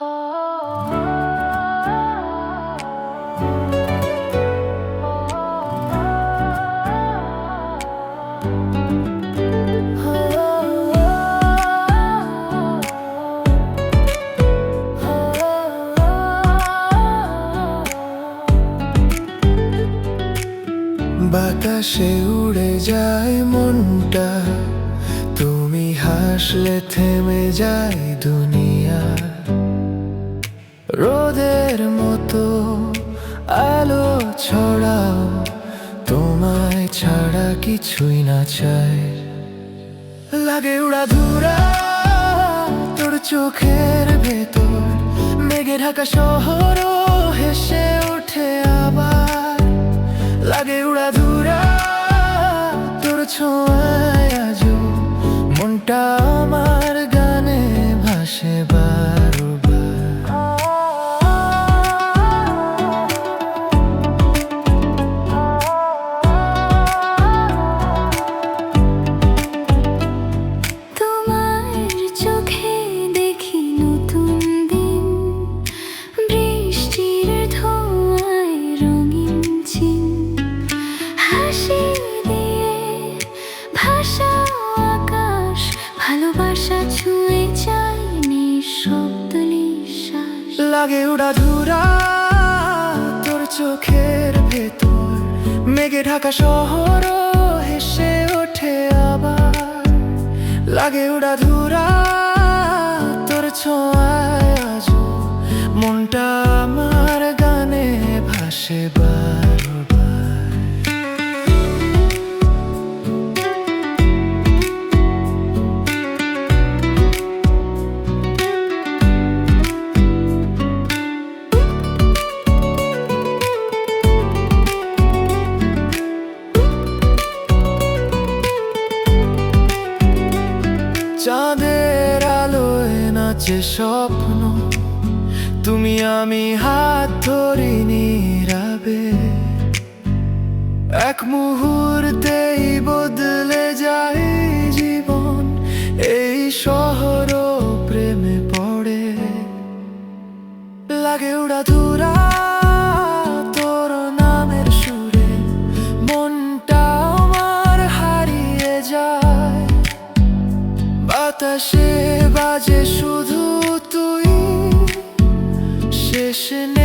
বাতাসে উড়ে যায় মনটা তুমি হাসলে থেমে যায় দুনিয়া রোদের মতো আলো ছড়াও, তোমায় ছাড়া কিছুই না চাই। লাগে উড়া ধুরা তোর চোখের ভেতর, মেঘে ঢাকা শহর হেসে ওঠে আবার। লাগে উড়া লাগে উড়া ধুরা তোর চোখের ভেতর। মেঘে ঢাকা শহর হেসে ওঠে আবার। লাগে উড়া ধুরা তোর ছোঁয়ায় আজও চাঁদের আলোয় নাচে স্বপ্ন। তুমি আমি হাত ধরি নীরবে। এক মুহূর্তেই বদলে যায় জীবন। এই শহর আকাশে বাজে শুধু তুই। শেষ নেই